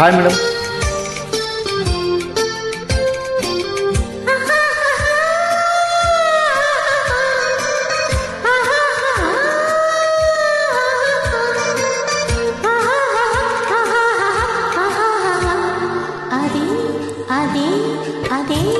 Hi madam. అదే అదే అదే.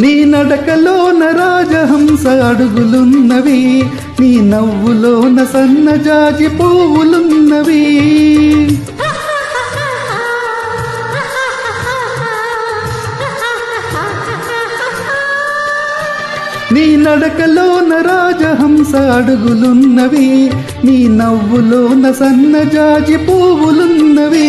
నీ నడకలోన రాజహంస అడుగులున్నవి నీ నవ్వులోన సన్నజాజి పువ్వులున్నవి. నీ నడకలోన రాజహంస అడుగులున్నవి నీ నవ్వులోన సన్నజాజి పువ్వులున్నవి.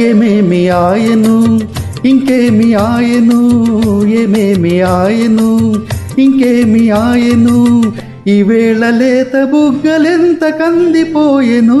ఏమేమి ఆయను? ఇంకేమి ఆయను? ఏమేమి ఆయను? ఇంకేమి ఆయను? ఈ వేళ లేత బుగ్గలెంత కందిపోయెను?